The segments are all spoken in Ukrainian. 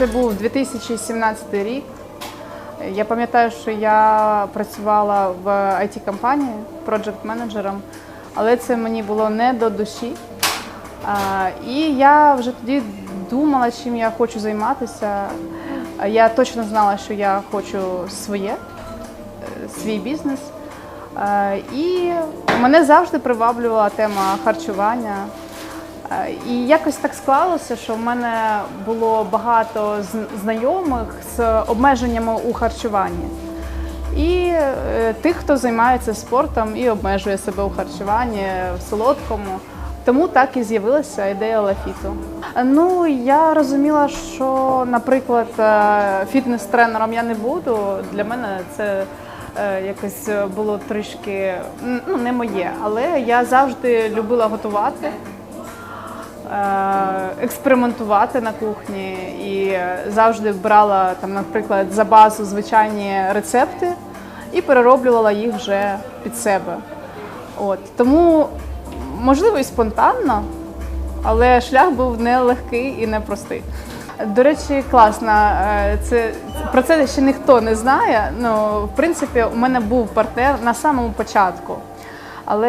Це був 2017 рік. Я пам'ятаю, що я працювала в it компанії проджект менеджером але це мені було не до душі. І я вже тоді думала, чим я хочу займатися. Я точно знала, що я хочу своє, свій бізнес. І мене завжди приваблювала тема харчування. Е, І якось так склалося, що в мене було багато знайомих з обмеженнями у харчуванні. І е, тих, хто займається спортом і обмежує себе у харчуванні в солодкому. Тому так і з'явилася ідея лафіту. Ну я розуміла, що, наприклад, е, фітнес-тренером я не буду. Для мене це якось було трішки ну, не моє, але я завжди любила готувати. Е, Експериментувати на кухні і завжди брала там, наприклад, за базу звичайні рецепти і перероблювала їх вже під себе. От тому, можливо, і спонтанно, але шлях був нелегкий і непростий. До речі, класно. е, Це про це ще ніхто не знає. Ну, в принципі, у мене був партнер на самому початку. Але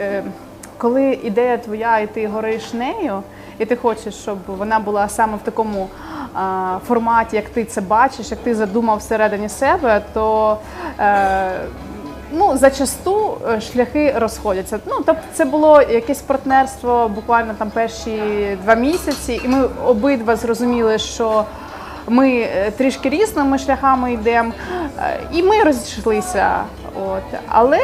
е, коли ідея твоя, і ти гориш нею, і ти хочеш, щоб вона була саме в такому а, форматі, як ти це бачиш, як ти задумав всередині себе, то е, ну, зачасту е, шляхи розходяться. Ну, тобто це було якесь партнерство буквально там перші два місяці, і ми обидва зрозуміли, що ми е, трішки різними шляхами йдемо, е, і ми розійшлися. От. Але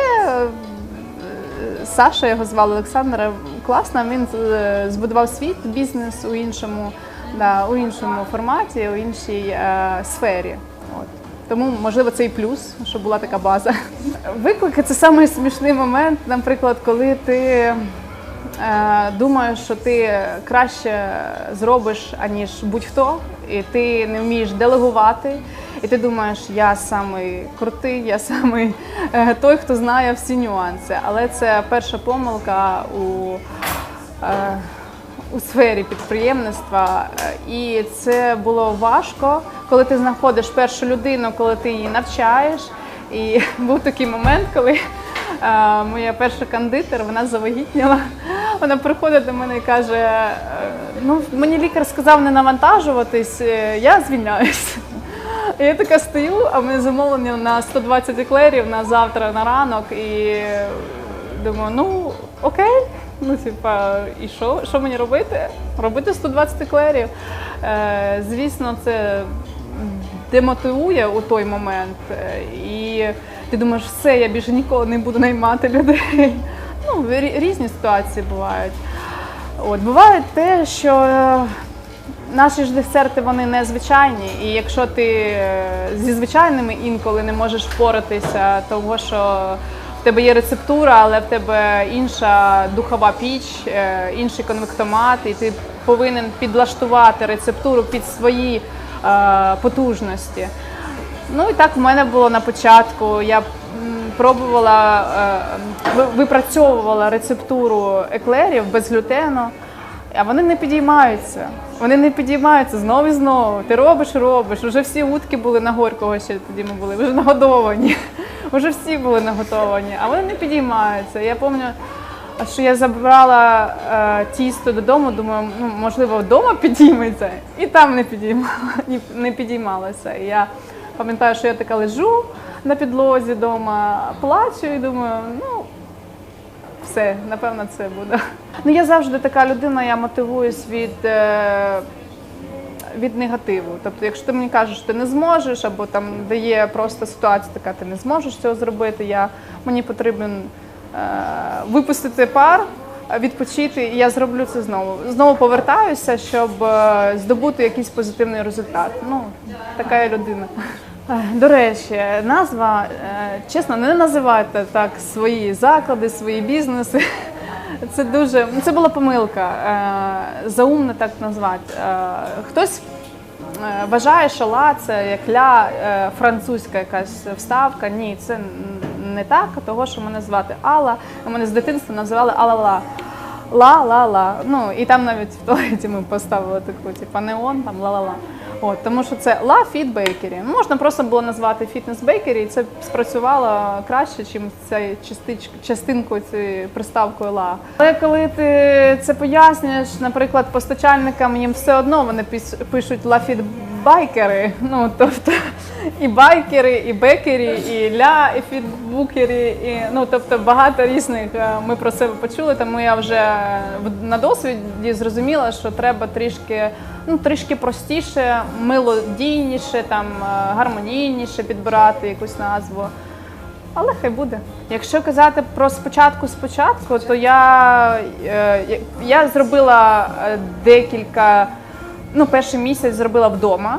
Саша його звали Олександр. Класно, він е, збудував свій бізнес у іншому, да, у іншому форматі, у іншій е, сфері. От. Тому, можливо, це і плюс, що була така база. Виклики це самий смішний момент, наприклад, коли ти е, думаєш, що ти краще зробиш, аніж будь-хто, і ти не вмієш делегувати. І ти думаєш, я самий крутий, я самий е, той, хто знає всі нюанси. Але це перша помилка у, е, у сфері підприємництва. І це було важко, коли ти знаходиш першу людину, коли ти її навчаєш. І був такий момент, коли е, моя перша кондитер, вона завагітніла. Вона приходить до мене і каже: ну, мені лікар сказав не навантажуватись, я звільняюся. Я така стою, а в мене замовлення на 120 еклерів на завтра на ранок. І думаю, ну окей. Ну, типа, і що? Що мені робити? Робити 120 еклерів. Е, звісно, це демотивує у той момент. Е, І ти думаєш, все, я більше ніколи не буду наймати людей. Ну, рі- різні ситуації бувають. От, буває те, що Наші ж десерти вони незвичайні, і якщо ти е, зі звичайними інколи не можеш впоратися, того що в тебе є рецептура, але в тебе інша духова піч, е, інший конвектомат, і ти повинен підлаштувати рецептуру під свої е, потужності. Ну і так в мене було на початку. Я пробувала випрацьовувала рецептуру еклерів без глютену. А вони не підіймаються. Вони не підіймаються знову і знову. Ти робиш, робиш. Уже всі утки були на горького ще тоді ми були, вже нагодовані. Уже всі були наготовані, а вони не підіймаються. Я пам'ятаю, що я забрала е, тісто додому, думаю, ну можливо, вдома підійметься, і там не підіймала, не підіймалося. І я пам'ятаю, що я така лежу на підлозі вдома, плачу і думаю, ну все, напевно, це буде. Ну я завжди така людина, я мотивуюсь від, е, від негативу. Тобто, якщо ти мені кажеш, що ти не зможеш, або там дає просто ситуація така, ти не зможеш цього зробити, я, мені потрібен е, випустити пар. Відпочити, і я зроблю це знову. Знову повертаюся, щоб е, здобути якийсь позитивний результат. Ну, така я людина. Е, До речі, назва, е, чесно, не називайте так свої заклади, свої бізнеси. Це дуже це була помилка. е, Заумно так назвати. Хтось вважає, що ла це як ля французька якась вставка. Ні, це не так, того, що мене звати Алла. Мене з дитинства називали Алла-ла. Ла-ла-ла. Ну і там навіть в туалеті ми поставили таку, типу, неон, там ла-ла-ла. От, тому що це La Fit Bakery. Можна просто було назвати Fitness Bakery, і це спрацювало краще, ніж цією частич, частинкою цією приставкою La. Але коли ти це пояснюєш, наприклад, постачальникам їм все одно вони пишуть La Fit Байкери, ну тобто і байкери, і бекері, і ля, і фітбукері, і ну тобто багато різних е, ми про себе почули, тому я вже на досвіді зрозуміла, що треба трішки, ну трішки простіше, мелодійніше, там е, гармонійніше підбирати якусь назву. Але хай буде. Якщо казати про спочатку спочатку, то я, е, я- зробила декілька, ну, перший місяць зробила вдома.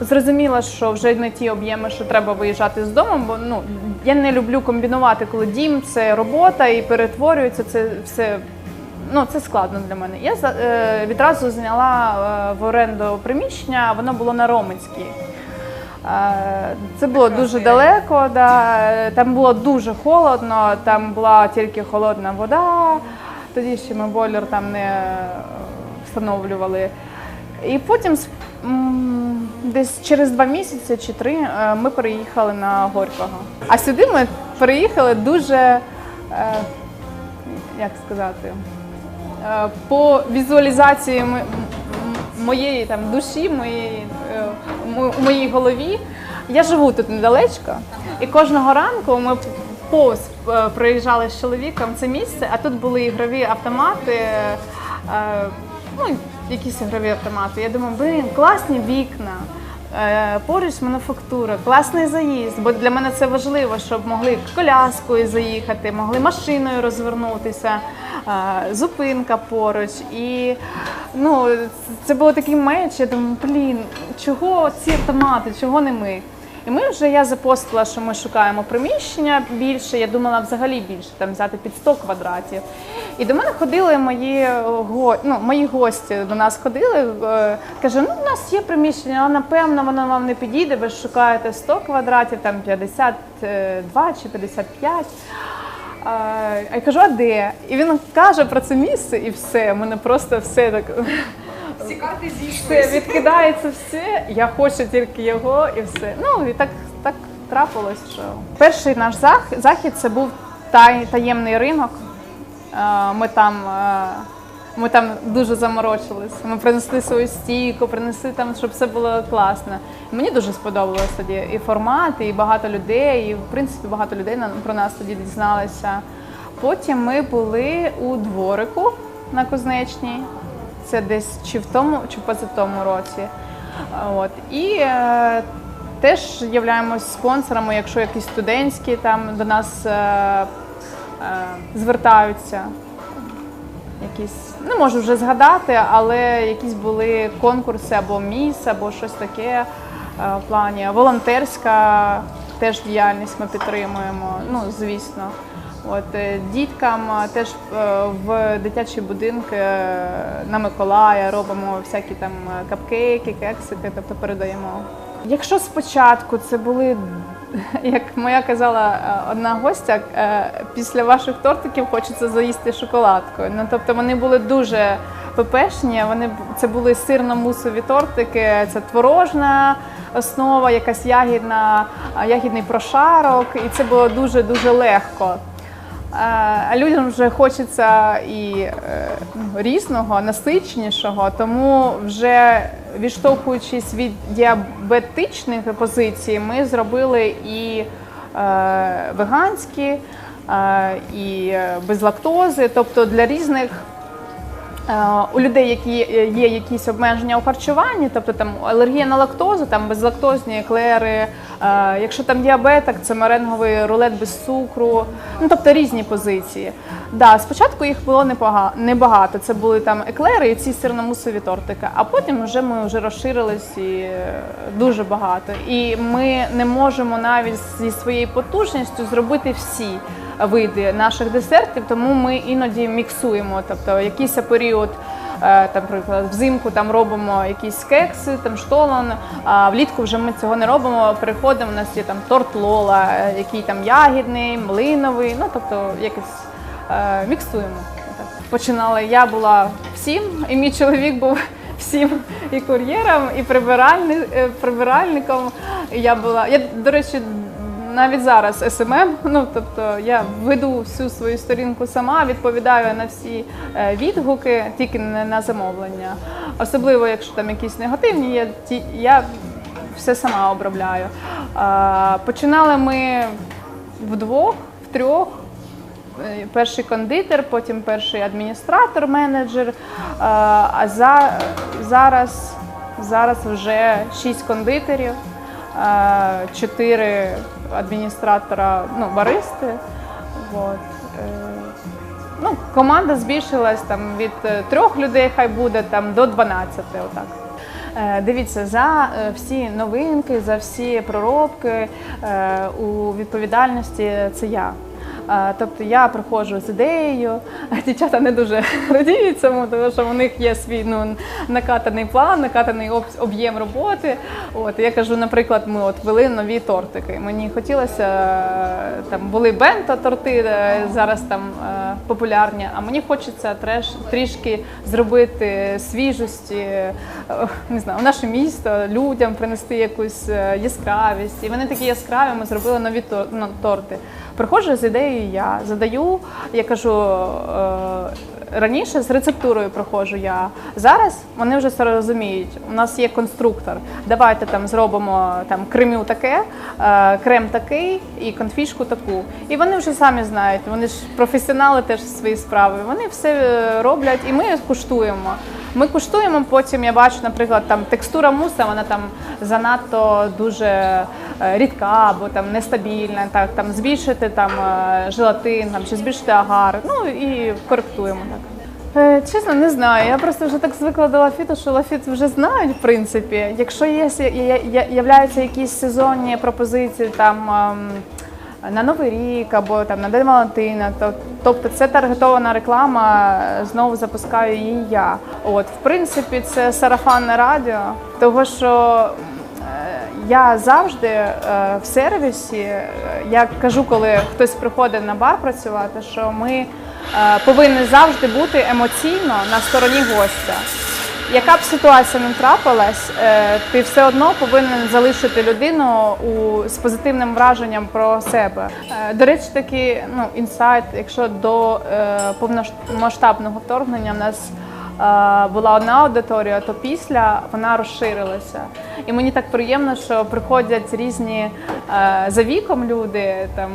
Зрозуміла, що вже не ті об'єми, що треба виїжджати з дому, бо ну я не люблю комбінувати, коли дім це робота і перетворюється це все. Ну, це складно для мене. Я е, відразу зняла е, в оренду приміщення, воно було на Роменській. Е, Це було дуже далеко, да. там було дуже холодно, там була тільки холодна вода. Тоді ще ми бойлер там не встановлювали. І потім десь через два місяці чи три е, ми переїхали на Горького. А сюди ми переїхали дуже, е, як сказати, е, по візуалізації моєї там душі, моєї, у моїй голові. Я живу тут недалечко, і кожного ранку ми повз проїжджали з чоловіком це місце, а тут були ігрові автомати, ну, якісь ігрові автомати. Я думаю, блін, класні вікна. Е, Поруч мануфактура, класний заїзд, бо для мене це важливо, щоб могли коляскою заїхати, могли машиною розвернутися, е, зупинка поруч. І ну, це було такий меч. Я думаю, блін, чого ці автомати, чого не ми? І ми вже я запостила, що ми шукаємо приміщення більше. Я думала взагалі більше там взяти під 100 квадратів. І до мене ходили мої го, ну, мої гості до нас ходили. е, Каже, ну у нас є приміщення, але напевно воно вам не підійде, ви шукаєте 100 квадратів, там 52 чи 55. А я кажу, а де? І він каже про це місце, і все. Мене просто все так Всі карти все відкидається все. Я хочу тільки його і все. Ну і так, так трапилось, що перший наш захід це був тай, таємний ринок. Е, Ми там. е, Ми там дуже заморочились. Ми принесли свою стійку, принесли там, щоб все було класно. Мені дуже сподобалось тоді і формат, і багато людей, і в принципі багато людей про нас тоді дізналися. Потім ми були у дворику на Кузнечній. Це десь чи в тому, чи в позатому році. От. І е, теж являємось спонсорами, якщо якісь студентські там до нас е, е, звертаються. Якісь, не можу вже згадати, але якісь були конкурси або міс, або щось таке е, в плані. Волонтерська теж діяльність ми підтримуємо, ну звісно. От е, діткам е, теж е, в дитячі будинки на Миколая робимо всякі там капкейки, кексики, тобто передаємо. Якщо спочатку це були, як моя казала одна гостя, після ваших тортиків хочеться заїсти шоколадкою. Ну тобто вони були дуже пепешні, вони це були сирно-мусові тортики, це творожна основа, якась ягідна, ягідний прошарок, і це було дуже дуже легко. А людям вже хочеться і е, ну, різного, насичнішого, тому вже відштовхуючись від діабетичних позицій, ми зробили і е, веганські, е, і без лактози, тобто для різних. Е, У людей, які є якісь обмеження у харчуванні, тобто там алергія на лактозу, там безлактозні еклери, е, якщо там діабетик, це меренговий рулет без цукру, ну тобто різні позиції. Да, спочатку їх було небагато. Це були там еклери і ці сирномусові тортики. А потім вже ми вже розширились і е, дуже багато. І ми не можемо навіть зі своєю потужністю зробити всі види наших десертів, тому ми іноді міксуємо. Тобто якийсь період, е, там, наприклад, взимку там робимо якісь кекси, там штолон, а влітку вже ми цього не робимо. Переходимо, у нас є там торт лола, е, який там ягідний, млиновий, ну тобто якось е, міксуємо. Починала я була всім, і мій чоловік був всім і кур'єрам, і е, прибиральником. Я була. Я, до речі, навіть зараз СММ, ну тобто я веду всю свою сторінку сама, відповідаю на всі е, відгуки, тільки не на замовлення. Особливо, якщо там якісь негативні ті я все сама обробляю. Починали ми вдвох, втрьох. Е, Перший кондитер, потім перший адміністратор, менеджер. А за, зараз, зараз вже шість кондитерів, чотири адміністратора, ну, баристи. Вот. Е, Ну, команда збільшилась там від е, трьох людей, хай буде там до 12. Отак. Е, Дивіться, за всі новинки, за всі проробки у відповідальності це я. Тобто я приходжу з ідеєю, а дівчата не дуже радіють цьому, тому що у них є свій ну, накатаний план, накатаний об'єм роботи. От я кажу, наприклад, ми от вели нові тортики. Мені хотілося е, там були бенто торти, е, зараз там е, популярні. А мені хочеться треш трішки зробити свіжості, не знаю, в наше місто, людям принести якусь яскравість. І вони такі яскраві. Ми зробили нові ну, торти. Приходжу з ідеєю я задаю, я кажу. е, Раніше з рецептурою проходжу я. Зараз вони вже це розуміють. У нас є конструктор. Давайте там зробимо там кремю таке, е, крем такий і конфішку таку. І вони вже самі знають. Вони ж професіонали теж свої справи. Вони все е, роблять, і ми куштуємо. Ми куштуємо, потім я бачу, наприклад, там текстура муса, вона там занадто дуже е, рідка або там нестабільна. Так, там збільшити там е, желатин, там чи збільшити агар. Ну і коректуємо так. Е, Чесно, не знаю. Я просто вже так звикла до лафіту, що лафіт вже знають, в принципі. Якщо є являються якісь сезонні пропозиції там. На Новий рік або там на День Валентина, тобто це таргетована реклама. Знову запускаю її я. От, в принципі, це сарафанне радіо, того що е, я завжди е, в сервісі, е, я кажу, коли хтось приходить на бар працювати, що ми повинні завжди бути емоційно на стороні гостя. Яка б ситуація не трапилась, е, ти все одно повинен залишити людину у, з позитивним враженням про себе. Е, До речі, такий ну, інсайт, якщо до е, повномасштабного вторгнення в нас була одна аудиторія, то після вона розширилася. І мені так приємно, що приходять різні за віком люди там.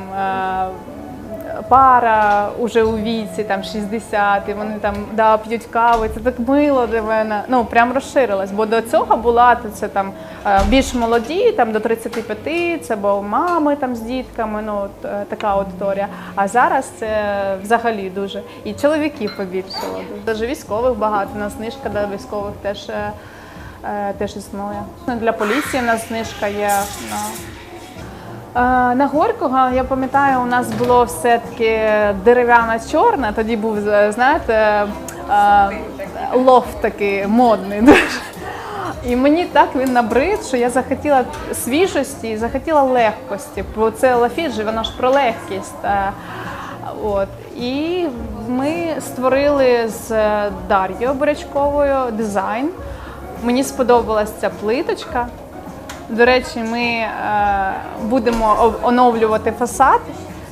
Пара уже у віці, там 60, і вони там да, п'ють каву. Це так мило для мене. Ну прям розширилось. Бо до цього була це там е, більш молоді, там до 35, це були мами там з дітками. Ну от, е, така аудиторія. А зараз це взагалі дуже і чоловіків побільшало. Даже військових багато. У нас знижка для військових теж. е, Теж існує. Ну, Для поліції у нас знижка є на Е, Горького, я пам'ятаю, у нас було все-таки дерев'яна чорна, тоді був, е, знаєте, е, лофт такий модний. дуже. І мені так він набрид, що я захотіла свіжості захотіла легкості. Бо це лафіт же, воно ж про легкість. От. І ми створили з Дар'єю Борячковою дизайн. Мені сподобалася ця плиточка. До речі, ми е, будемо оновлювати фасад,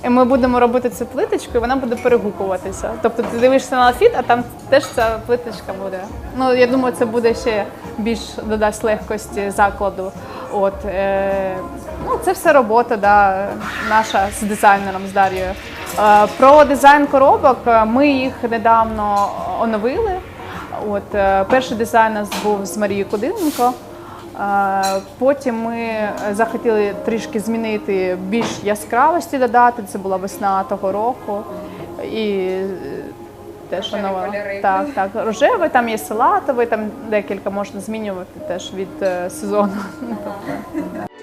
і ми будемо робити цю плиточку, і вона буде перегукуватися. Тобто ти дивишся на лафіт, а там теж ця плиточка буде. Ну, я думаю, це буде ще більш додасть легкості закладу. От, е, ну, це все робота да, наша з дизайнером з Дар'єю. Е, про дизайн коробок е, ми їх недавно оновили. От, е, перший дизайн у нас був з Марією Кудиненко. Потім ми захотіли трішки змінити більш яскравості додати. Це була весна того року. І е, теж воно так, так, рожеве, там є салатовий, там декілька можна змінювати теж від е, сезону. Ну, тобто,